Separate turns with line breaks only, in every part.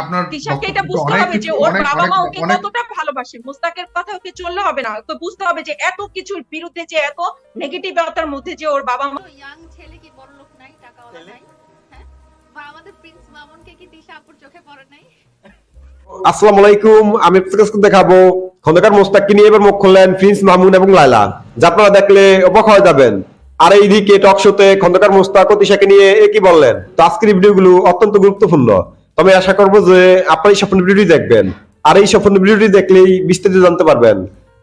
আপনার
এটা বুঝতে হবে যে ওর বাবা মা ওকে কতটা ভালোবাসে। মুস্তাকের কথা ওকে চললে হবে না। ওকে বুঝতে হবে যে এত কিছুর বিরুদ্ধে যে এত নেগেটিভতার মধ্যে যে ওর বাবা মা
ইয়াং ছেলে কি বড় লোক নাই? টাকাওয়ালা? নাই? হ্যাঁ? বা আমাদের প্রিন্স মামুনকে কি তিশা আপুর চোখে পড়ে নাই?
আসসালামু আলাইকুম আমি আপনাদের দেখাবো। খন্দকার মোস্তাককে নিয়ে এবার মুখ খুললেন প্রিন্স মামুন এবং লায়লা। যা আপনারা দেখলে অবাক হয়ে যাবেন। আর এইদিকে টক শোতে খন্দকার মোস্তাক ও তিশাকে নিয়ে এ কি বললেন? তো আজকের ভিডিওগুলো অত্যন্ত গুরুত্বপূর্ণ। তবে আশা করব যে আপনারা এই সম্পূর্ণ ভিডিওটি দেখবেন। আর এই সম্পূর্ণ ভিডিওটি দেখলেই বিস্তারিত জানতে পারবেন।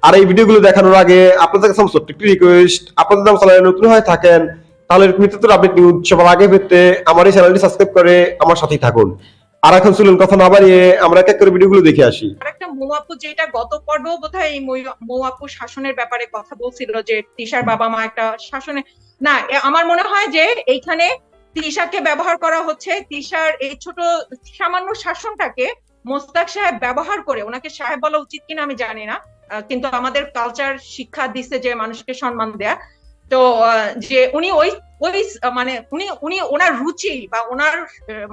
আর এই ভিডিওগুলো দেখানোর আগে আপনাদের কাছে আমার ছোট্ট একটি রিকোয়েস্ট আপনাদের নাম চ্যানেলে নতুন হয়ে থাকেন, তাহলে নিত্য আপডেট নিউজ সবার আগে পেতে আমার এই চ্যানেলটি সাবস্ক্রাইব করে আমার সাথেই থাকুন। আর এখন চলুন, কথা না বাড়িয়ে আমরা এক এক করে ভিডিওগুলো দেখে আসি।
আরেকটা মৌয়াপু যেটা গত পর্বেও বোধহয় এই মৌয়াপু শাসনের ব্যাপারে কথা বলছিল, যে তিশার বাবা মা একটা শাসনে না আমার মনে হয় যে এইখানে তিশাকে ব্যবহার করা হচ্ছে। তিশার এই ছোট সামান্য শাসনটাকে মোস্তাক সাহেব ব্যবহার করে, ওনাকে সাহেব বলা উচিত কিনা আমি জানি না কিন্তু আমাদের কালচার শিক্ষা দিচ্ছে যে মানুষকে সম্মান দেয়া। তো যে উনি ওই ওই মানে উনি উনি ওনার রুচি বা ওনার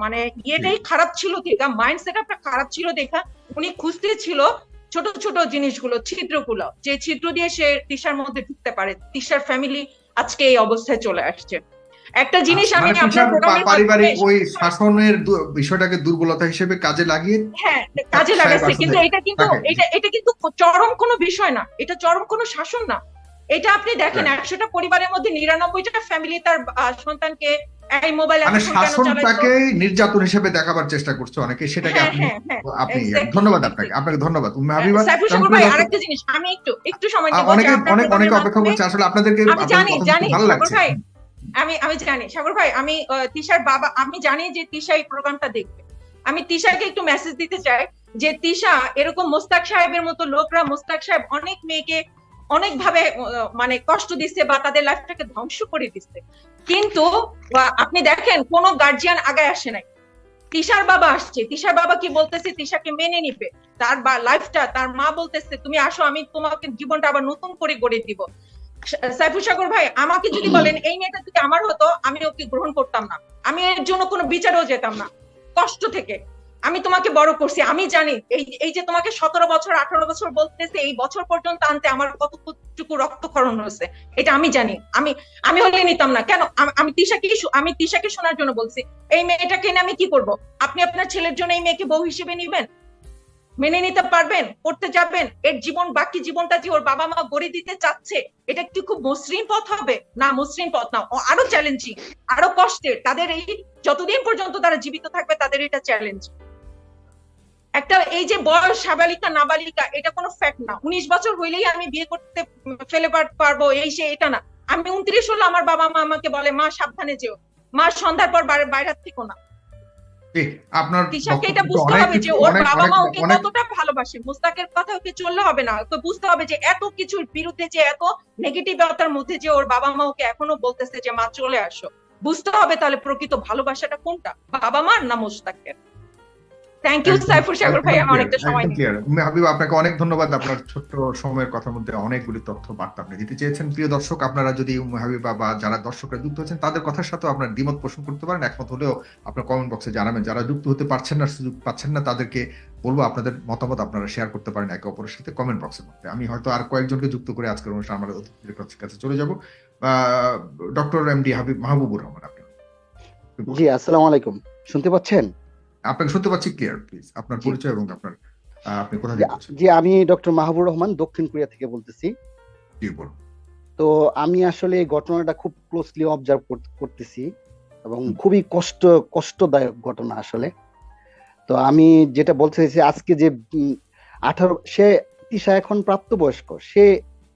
মানে ইয়েটাই খারাপ ছিল দেখা মাইন্ড সেট আপটা খারাপ ছিল দেখা, উনি খুঁজতে ছিল ছোট ছোট জিনিসগুলো, ছিদ্রগুলো, যে ছিদ্র দিয়ে সে তিশার মধ্যে ঢুকতে পারে। তিশার ফ্যামিলি আজকে এই অবস্থায় চলে আসছে। একটা জিনিস আমি
মানে
আপনার প্রোগ্রামের
পারিবারিক ওই শাসনের বিষয়টাকে দুর্বলতা হিসেবে কাজে লাগিয়ে
হ্যাঁ কাজে লাগাচ্ছে। কিন্তু এটা কিন্তু এটা এটা কিন্তু চরম কোনো বিষয় না। এটা চরম কোনো শাসন না। এটা আপনি দেখেন
হ্যাঁ।
একশোটা পরিবারের মধ্যে নিরানব্বইটা ফ্যামিলি তার সন্তানকে এই মোবাইল
মানে শাসনটাকে নির্যাতন হিসেবে দেখাবার চেষ্টা করছে অনেকে। সেটাকে
হ্যাঁ,
আপনি
হ্যাঁ।
আপনি ধন্যবাদ আপনাকে। আপনাকে ধন্যবাদ। হাবিবা
আরেকটা জিনিস। আমি একটু একটু সময়
অনেকে অনেক অনেকে অপেক্ষা করছে। আসলে আপনাদেরকে
আমি জানি জানি
ভালো লাগছে।
ভাই। আমি আমি জানি। সাগর ভাই, আমি তিশার বাবা, আমি জানি যে তিশা এই প্রোগ্রামটা দেখবে। আমি তিশাকে একটু মেসেজ দিতে চাই যে তিশা, এরকম মোস্তাক সাহেবের মতো লোকরা, মোস্তাক সাহেব অনেক মেয়েকে অনেক ভাবে মানে কষ্ট দিচ্ছে বা তাদের লাইফটাকে ধ্বংস করে দিচ্ছে। কিন্তু আপনি দেখেন, কোনো গার্জিয়ান আগায় আসে নাই। তিশার বাবা আসছে। তিশার বাবা কি বলতেছে? তিশাকে মেনে নিবে। তার লাইফটা তার মা বলতেছে, তুমি আসো, আমি তোমাকে জীবনটা আবার নতুন করে গড়ে দিব। সাইফুল সাগর ভাই, আমাকে যদি বলেন এই মেয়েটা যদি আমার হতো, আমি ওকে গ্রহণ করতাম না। আমি এর জন্য কোনো বিচারেও যেতাম না। কষ্ট থেকে। আমি তোমাকে বড় করছি। আমি জানি এই এই যে তোমাকে সতেরো বছর, আঠারো বছর বলতেছে, এই বছর পর্যন্ত আনতে আমার কতটুকু রক্তক্ষরণ হয়েছে, এটা আমি জানি। আমি আমি হলে নিতাম না। কেন? আম- তিশাকে আমি তিশাকে শোনার জন্য বলছি, এই মেয়েটাকে আমি কি করব? আপনি আপনার ছেলের জন্য এই মেয়েকে বউ হিসেবে নিবেন? মেনে নিতে পারবেন, করতে যাবেন। এর জীবন, বাকি জীবনটা যে ওর বাবা মা গড়ে দিতে চাচ্ছে, এটা কি খুব মসৃণ পথ হবে। না, মসৃণ পথ না আরও চ্যালেঞ্জিং আরও কষ্টের। তাদের এই যতদিন পর্যন্ত তারা জীবিত থাকবে, তাদের এটা চ্যালেঞ্জ একটা এই যে বয়স, সাবালিকা, নাবালিকা, এটা কোনো ফ্যাক্ট না। উনিশ বছর হইলেই আমি বিয়ে করতে ফেলে পারব, এই সে, এটা না। আমি উনত্রিশ হলো আমার বাবা মা আমাকে বলে, মা, সাবধানে যেও। মা, সন্ধ্যার পর বাইরে থেকো না।
আপনার
তিশাকে এটা বুঝতে হবে যে ওর বাবা মা ওকে কতটা ভালোবাসে। মুস্তাকের কথা ওকে চললে হবে না। ওকে বুঝতে হবে যে এত কিছুর বিরুদ্ধে যে এত নেগেটিভতার মধ্যে যে ওর বাবা মা ওকে এখনও বলতেছে যে মা চলে আসো। বুঝতে হবে তাহলে প্রকৃত ভালোবাসাটা কোনটা? বাবা মার না মুস্তাকের? থ্যাংক ইউ সাগর ভাই আমার অনেকটা সময়
হাবিবা আপনাকে অনেক ধন্যবাদ আপনার ছোট্ট সময়ের কথার মধ্যে অনেকগুলি তথ্য বার্তা আপনি দিতে চেয়েছেন। প্রিয় দর্শক আপনারা যদি হাবিবা বা যারা দর্শকরা যুক্ত হচ্ছেন তাদের কথার সাথে আপনার দ্বিমত পোষণ করতে পারেন। একমত হলেও আপনার কমেন্ট বক্সে জানাবেন। যারা যুক্ত হতে পারছেন না সুযোগ পাচ্ছেন না তাদেরকে বলব আপনাদের মতামত আপনারা শেয়ার করতে পারেন একে অপরের সাথে কমেন্ট বক্সের মধ্যে। আমি হয়তো আর কয়েকজনকে যুক্ত করে আজকের অনুষ্ঠান আমার অতিথিদের কাছে- কাছে চলে যাব। Doctor M D Habib Mahbubur Rahman আপনি
জি আসসালামু আলাইকুম। শুনতে পাচ্ছেন?
আপনাকে শুনতে পাচ্ছি ক্লিয়ার প্লিজ আপনার পরিচয় এবং আপনার আপনি কোথা থেকে বলছেন
জি আমি ডক্টর মাহবুর রহমান দক্ষিণ কোরিয়া থেকে বলতেছি।
জি বলুন।
তো আমি আসলে এই ঘটনাটা খুব ক্লোজলি অবজার্ভ করতেছি এবং খুবই কষ্ট কষ্টদায়ক ঘটনা আসলে। তো আমি যেটা বলতে চাইছি আজকে যে আঠারো সে তিশা এখন প্রাপ্তবয়স্ক সে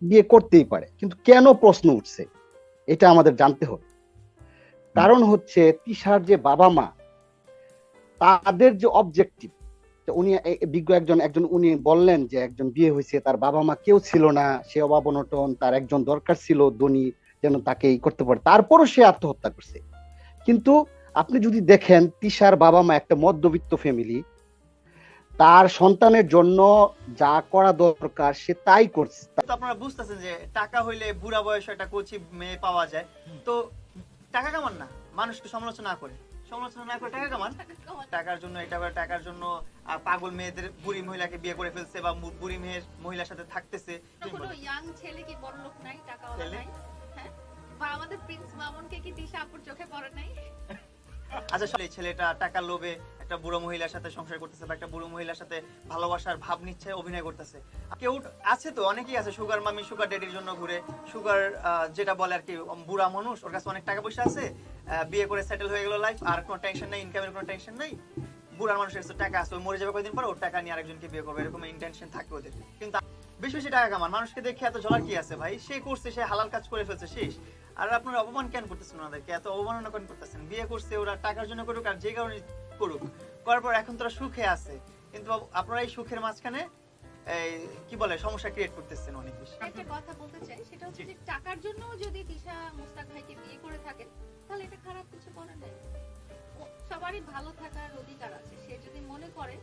বিয়ে করতেই পারে কিন্তু কেন প্রশ্ন উঠছে? এটা আমাদের জানতে হবে। কারণ হচ্ছে তিশার যে বাবা মা তাদের যে অবজেক্টিভ উনি বিজ্ঞ একজন একজন উনি বললেন যে একজন বিয়ে হয়েছে, তার বাবা মা কেউ ছিল না, সে অভাব অনটন তার একজন দরকার ছিল ধনী, যেন তাকে এই করতে পারে। তারপরও সে আত্মহত্যা করছে। কিন্তু আপনি যদি দেখেন, তিশার বাবা মা একটা মধ্যবিত্ত ফ্যামিলি তার সন্তানের জন্য যা করা দরকার, সে তাই করছে।
আপনারা বুঝতেছেন যে টাকা হইলে বুড়া বয়সে একটা কোচি মেয়ে পাওয়া যায়। তো টাকা কেমন না? মানুষকে সমালোচনা করে। সমালোচনা না করে টাকা কামান। টাকার জন্য এটা করে টাকার জন্য পাগল মেয়েদের বুড়ি মহিলাকে বিয়ে করে ফেলছে বা বুড়ি মেয়ের মহিলার সাথে থাকতেছে।
ইয়াং ছেলে কি বড় লোক নাই?
ছেলে?
নাই? হ্যাঁ? বা আমাদের প্রিন্স মামুনকে কি তিশা আপুর চোখে পড়ে নাই?
আচ্ছা এই ছেলেটা টাকার লোভে একটা বুড়ো মহিলার সাথে সংসার করতেছে বা একটা বুড়ো মহিলার সাথে ভালোবাসার ভাব নিচ্ছে অভিনয় করতেছে। কেউ আছে তো? অনেকেই আছে সুগার মামি সুগার ড্যাডির জন্য ঘুরে। সুগার যেটা বলে আর কি বুড়া মানুষ ওর কাছে অনেক টাকা পয়সা আছে। বিয়ে করে সেটেল হয়ে গেল লাইফ আর কোনো টেনশন নাই ইনকামের কোনো টেনশন নাই। বুড়া মানুষের কাছে টাকা আছে মরে যাবে কয়েকদিন পর, ওর টাকা নিয়ে আরেকজনকে বিয়ে করবে, এরকম ইন্টেনশন থাকে ওদের। কিন্তু বেশি বেশি টাকা কামান, মানুষকে দেখে এত জ্বলার কি আছে ভাই? সে করছে, সে হালাল কাজ করে ফেলছে, শেষ। আর আপনারা অপমান কেন করতেছেন ওনাদেরকে? এত অবমাননা কেন করতেছেন। বিয়ে করছে ওরা, টাকার জন্য করুক আর যে কারণে করুক, করার পর এখন তোরা সুখে আছে। কিন্তু আপনারা এই সুখের মাঝখানে কি বলে সমস্যা ক্রিয়েট করতেছেন অনেক বেশি।
একটা কথা বলতে চাই সেটা হচ্ছে যে টাকার জন্য যদি তিশা মুস্তাক ভাইকে বিয়ে করে থাকেন তাহলে এটা খারাপ কিছু করার নেই। সবারই ভালো থাকার অধিকার আছে। সে যদি মনে করে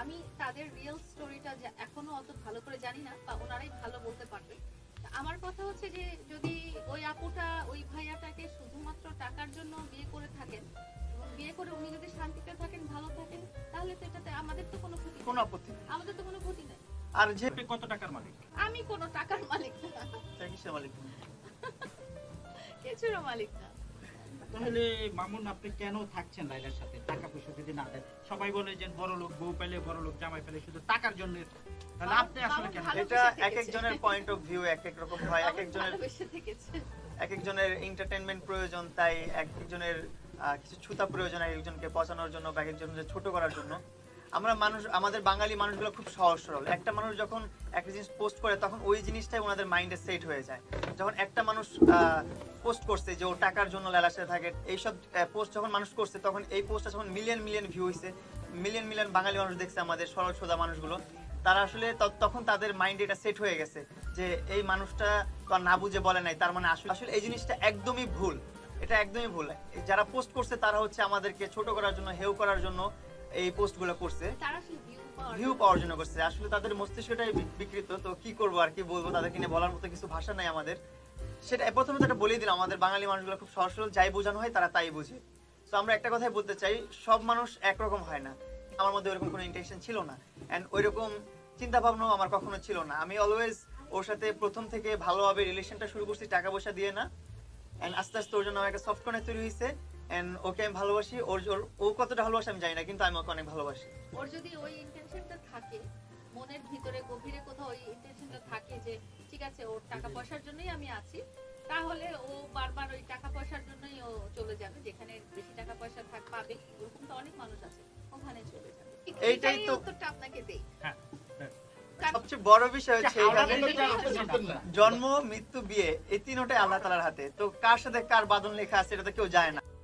আমি তাদের রিয়েল স্টোরিটা এখনও অত ভালো করে জানি না বা ওনারাই ভালো বলতে পারবে। আমার কথা হচ্ছে যে যদি ওই আপুটা ওই ভাইয়াটাকে শুধুমাত্র টাকার জন্য বিয়ে করে থাকেন বিয়ে করে উনি যদি শান্তিতে থাকেন ভালো থাকেন তাহলে তো এটাতে আমাদের তো কোনো ক্ষতি
কোনো আপত্তি
আমাদের তো কোনো ক্ষতি নেই।
আর যে
কত টাকার মালিক?
আমি কোনো টাকার মালিক না।
কিসের মালিক তুমি?
কিছুরও মালিক না।
তাহলে মামুন আপনি কেন থাকছেন লাইলার সাথে? টাকা পয়সা যদি না দেন সবাই বলে যে বড় লোক বউ পেলে বড় লোক জামাই পেলে শুধু টাকার জন্য। তাহলে আপনি আসলে কেন?
এটা এক একজনের পয়েন্ট অফ ভিউ এক এক রকম হয় এক একজনের এক একজনের এন্টারটেনমেন্ট প্রয়োজন তাই এক একজনের কিছু ছুতা প্রয়োজন এক একজনকে পচানোর জন্য বা এক একজনের ছোট করার জন্য। আমরা মানুষ, আমাদের বাঙালি মানুষগুলো খুব সহজ সরল। একটা মানুষ যখন একটা জিনিস পোস্ট করে, তখন ওই জিনিসটাই ওনাদের মাইন্ডে সেট হয়ে যায়। যখন একটা মানুষ পোস্ট করছে যে ও টাকার জন্য লালাসে থাকে, এইসব পোস্ট যখন মানুষ করছে, তখন এই পোস্টটা যখন মিলিয়ন মিলিয়ন ভিউ হয়েছে মিলিয়ন মিলিয়ন বাঙালি মানুষ দেখছে আমাদের সরল, সোজা মানুষগুলো, তারা আসলে তখন তাদের মাইন্ডে এটা সেট হয়ে গেছে যে এই মানুষটা তো না বুঝে বলে নাই, তার মানে আসলে আসলে এই জিনিসটা একদমই ভুল। এটা একদমই ভুল। যারা পোস্ট করছে, তারা হচ্ছে আমাদেরকে ছোট করার জন্য, হেউ করার জন্য এই পোস্টগুলো করছে।
ভিউ পাওয়ার
জন্য। করছে। আসলে তাদের মস্তিষ্কটাই বিকৃত তো কি করব আর কি বলব তাদেরকে নিয়ে বলার মতো কিছু ভাষা নাই আমাদের। সেটা প্রথমে তো বলেই দিলাম আমাদের বাঙালি মানুষগুলো খুব সহজ সরল যাই বোঝানো হয় তারা তাই বোঝে। তো আমরা একটা কথাই বলতে চাই সব মানুষ একরকম হয় না। আমার মধ্যে ওরকম কোনো ইন্টেনশন ছিল না। এন্ড ওইরকম চিন্তা ভাবনাও আমার কখনো ছিল না। আমি অলওয়েজ ওর সাথে প্রথম থেকে ভালোভাবে রিলেশনটা শুরু করছি টাকা পয়সা দিয়ে না। এন্ড আস্তে আস্তে ওর জন্য আমার একটা সফট কর্নার তৈরি হয়েছে। এন্ড ওকে আমি ভালোবাসি। ওর ওর- ও কতটা ভালোবাসে আমি জানি না কিন্তু আমি ওকে অনেক ভালোবাসি।
ওর যদি ওই ইন্টেনশনটা থাকে মনের ভিতরে গভীরে কোথাও ওই ইন্টেনশনটা থাকে যে ঠিক আছে ওর টাকা পয়সার জন্যই আমি আছি তাহলে ও বারবার ওই টাকা পয়সার জন্যই ও চলে যাবে। যেখানে বেশি টাকা পয়সা থাক পাবে। ওরকম তো অনেক মানুষ আছে ওখানে চলে যাবে।
এইটাই তো-
উত্তরটা আপনাকে দেই।
হ্যাঁ, হ্যাঁ।
সবচেয়ে বড় বিষয় হচ্ছে। জন্ম মৃত্যু বিয়ে এই তিনটাই আল্লাহ তালার হাতে। তো কার সাথে কার বাদন লেখা আছে এটা তো কেউ যায় না।